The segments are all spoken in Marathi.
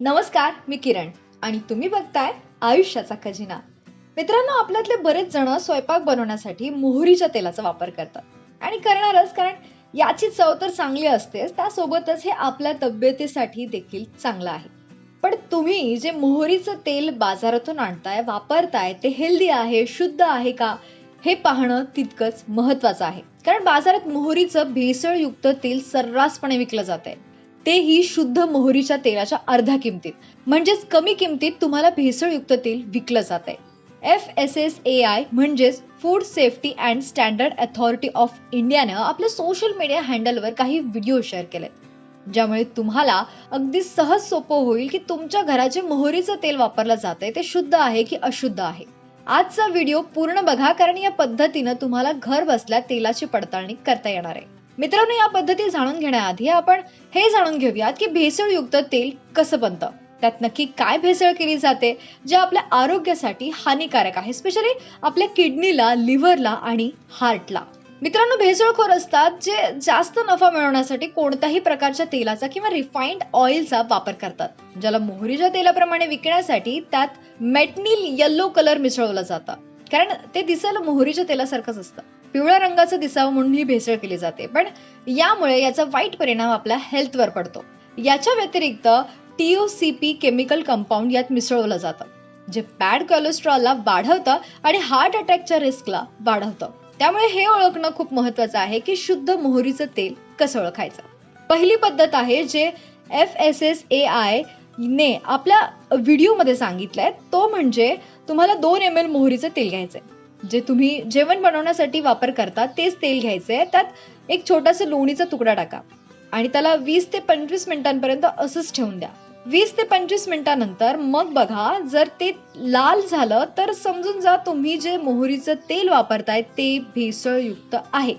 नमस्कार मी किरण. आणि तुम्ही बघताय आयुष्याचा खजिना. मित्रांनो आपल्यातले बरेच जण स्वयंपाक बनवण्यासाठी मोहरीच्या तेलाचा वापर करतात. आणि करणारच कारण याची चव तर चांगली असतेच त्यासोबतच हे आपल्या तब्येतीसाठी देखील चांगलं आहे. पण तुम्ही जे मोहरीचं तेल बाजारातून आणताय वापरताय ते हेल्दी आहे शुद्ध आहे का? हे पाहणं तितकंच महत्वाचं आहे. कारण बाजारात मोहरीचं भेसळयुक्त तेल सर्रासपणे विकलं जात आहे तेही शुद्ध मोहरीच्या तेलाच्या अर्ध्या किमतीत. म्हणजेच कमी किमतीत तुम्हाला भेसळयुक्त तेल विकलं जात आहे F S S A I म्हणजेच food safety and standard authority of इंडियानं आपल्या सोशल मीडिया हँडलवर काही व्हिडिओ शेअर केलेत. ज्यामुळे तुम्हाला अगदी सहज सोपं होईल की तुमच्या घराचे मोहरीचं तेल वापरलं जात आहे ते शुद्ध आहे की अशुद्ध आहे. आजचा व्हिडिओ पूर्ण बघा कारण या पद्धतीनं तुम्हाला घर बसल्या तेलाची पडताळणी करता येणार आहे. मित्रांनो या पद्धती जाणून घेण्याआधी आपण हे जाणून घेऊयात की भेसळयुक्त तेल कसं बनतं. त्यात नक्की काय भेसळ केली जाते जे आपल्या आरोग्यासाठी हानिकारक आहे स्पेशली आपल्या किडनीला लिव्हरला आणि हार्टला. मित्रांनो भेसळखोर असतात जे जास्त नफा मिळवण्यासाठी कोणत्याही प्रकारच्या तेलाचा किंवा रिफाईंड ऑइलचा वापर करतात. ज्याला मोहरीच्या तेलाप्रमाणे विकण्यासाठी त्यात मेटनिल येल्लो कलर मिसळवलं जातं. कारण ते दिसायला मोहरीच्या तेलासारखंच असतं. पिवळ्या रंगाचं दिसावं म्हणून ही भेसळ केली जाते. पण यामुळे याचा वाईट परिणाम आपल्या हेल्थवर पडतो. याच्या व्यतिरिक्त टीओसीपी केमिकल कंपाऊंड यात मिसळवलं जातं जे बॅड कोलेस्ट्रॉलला वाढवतं आणि हार्ट अटॅकच्या रिस्कला वाढवतं. त्यामुळे हे ओळखणं खूप महत्वाचं आहे की शुद्ध मोहरीचं तेल कसं ओळखायचं. पहिली पद्धत आहे जे F S S A I ने आपल्या व्हिडिओमध्ये सांगितलंय तो म्हणजे तुम्हाला दोन एम एल मोहरीचं तेल घ्यायचंय. जे तुम्ही जेवण बनवण्यासाठी वापर करता तेच तेल घ्यायचंय त्यात एक छोटासा लोणीचा तुकडा टाका आणि त्याला वीस ते पंचवीस मिनिटांपर्यंत असंच ठेवून द्या. वीस ते पंचवीस मिनिटांनंतर मग बघा जर ते लाल झालं तर समजून जा तुम्ही जे मोहरीचं तेल वापरताय ते भेसळयुक्त आहे.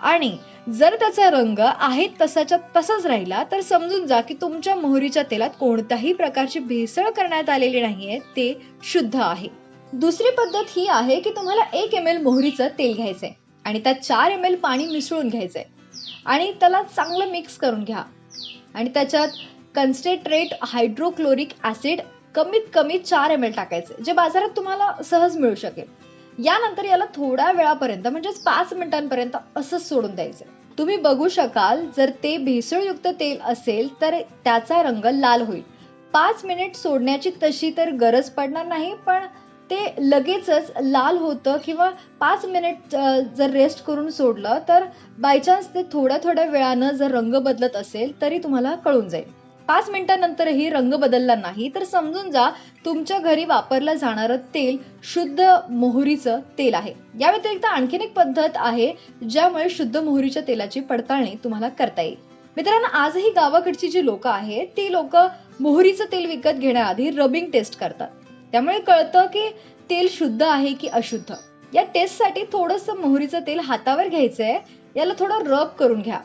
आणि जर त्याचा रंग आहे तसाच्या तसाच राहिला तर समजून जा की तुमच्या मोहरीच्या तेलात कोणत्याही प्रकारची भेसळ करण्यात आलेली नाहीये ते शुद्ध आहे. दुसरी पद्धत ही आहे की तुम्हाला एक एम एल मोहरीचं तेल घ्यायचंय आणि त्यात चार एम एल पाणी मिसळून घ्यायचंय. आणि त्याला चांगलं मिक्स करून घ्या. आणि त्याच्यात कन्स्टेट्रेट हायड्रोक्लोरिक ॲसिड कमीत कमी चार एम एल टाकायचे जे बाजारात तुम्हाला सहज मिळू शकेल. यानंतर याला थोड्या वेळापर्यंत म्हणजेच पाच मिनिटांपर्यंत असंच सोडून द्यायचं तुम्ही बघू शकाल जर ते भेसळयुक्त तेल असेल तर त्याचा रंग लाल होईल. पाच मिनिट सोडण्याची तशी तर गरज पडणार नाही पण ते लगेचच लाल होतं किंवा पाच मिनिट जर रेस्ट करून सोडलं तर बायचान्स ते थोड्या थोड्या वेळानं जर रंग बदलत असेल तरी तुम्हाला कळून जाईल. पाच मिनिटांनंतरही रंग बदलला नाही तर समजून जा तुमच्या घरी वापरलं जाणारं तेल शुद्ध मोहरीचं तेल आहे. या व्यतिरिक्त आणखीन एक पद्धत आहे ज्यामुळे शुद्ध मोहरीच्या तेलाची पडताळणी तुम्हाला करता येईल. मित्रांनो आजही गावाकडची जी लोक आहेत ती लोक मोहरीचं तेल विकत घेण्याआधी रबिंग टेस्ट करतात. त्यामुळे कळतं की तेल शुद्ध आहे की अशुद्ध. या टेस्टसाठी थोडंसं मोहरीचं तेल हातावर घ्यायचं आहे याला थोडं रब करून घ्या.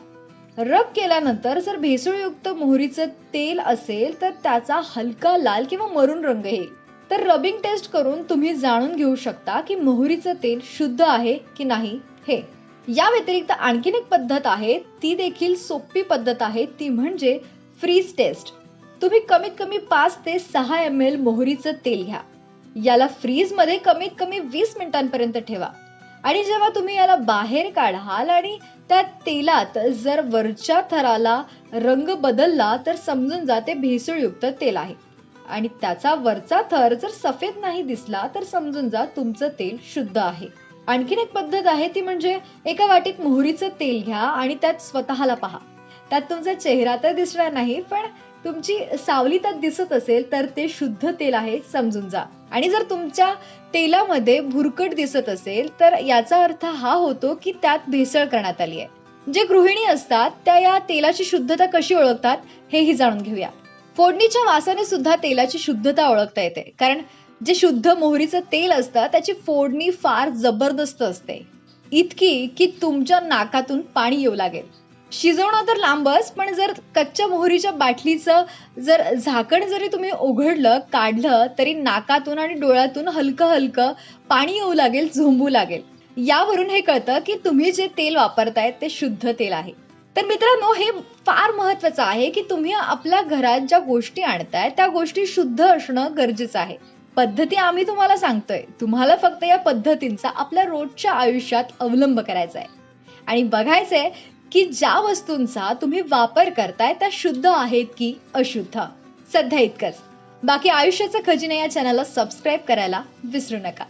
रब केल्यानंतर जर भेसळयुक्त मोहरीचं तेल असेल तर त्याचा हलका लाल किंवा मरून रंग येईल. तर रबिंग टेस्ट करून तुम्ही जाणून घेऊ शकता की मोहरीचं तेल शुद्ध आहे की नाही हे. या व्यतिरिक्त आणखीन एक पद्धत आहे ती देखील सोपी पद्धत आहे ती म्हणजे फ्रीज टेस्ट तुम्ही कमीत कमी पाच ते सहा एम एल मोहरीचं तेल घ्या. याला फ्रीजमध्ये कमीत कमी वीस मिनिटांपर्यंत ठेवा. आणि जेव्हा तुम्ही याला बाहेर काढाल आणि त्या तेलात जर वरच्या थराला रंग बदलला तर समजून जा ते भेसळयुक्त तेल आहे. आणि त्याचा वरचा थर जर सफेद नाही दिसला तर समजून जा तुमचं तेल शुद्ध आहे. आणखीन एक पद्धत आहे ती म्हणजे एका वाटीत मोहरीचं तेल घ्या आणि त्यात स्वतःला पहा. त्यात तुमचा चेहरा तर दिसणार नाही पण तुमची सावली त्यात दिसत असेल तर ते शुद्ध तेल आहे समजून जा. आणि जर तुमच्या तेलामध्ये भुरकट दिसत असेल तर याचा अर्थ हा होतो की त्यात भेसळ करण्यात आली आहे. जे गृहिणी असतात त्या या तेलाची शुद्धता कशी ओळखतात हेही जाणून घेऊया. फोडणीच्या वासाने सुद्धा तेलाची शुद्धता ओळखता येते. कारण जे शुद्ध मोहरीचं तेल असतं त्याची फोडणी फार जबरदस्त असते. इतकी की तुमच्या नाकातून पाणी येऊ लागेल. शिजवणं तर लांबच पण जर कच्च्या मोहरीच्या बाटलीचं जर झाकण जरी तुम्ही उघडलं काढलं तरी नाकातून आणि डोळ्यातून हलकं हलकं पाणी येऊ लागेल झोंबू लागेल. यावरून हे कळतं की तुम्ही जे तेल वापरताय ते शुद्ध तेल आहे. तर मित्रांनो हे फार महत्वाचं आहे की तुम्ही आपल्या घरात ज्या गोष्टी आणताय त्या गोष्टी शुद्ध असणं गरजेचं आहे. पद्धती आम्ही तुम्हाला सांगतोय. तुम्हाला फक्त या पद्धतींचा आपल्या रोजच्या आयुष्यात अवलंब करायचा आहे. आणि बघायचंय की ज्या वस्तूंचा तुम्ही वापर करताय त्या शुद्ध आहेत की अशुद्ध? सध्या इतकंच. बाकी आयुष्याचा खजिना या चॅनलला सबस्क्राईब करायला विसरू नका.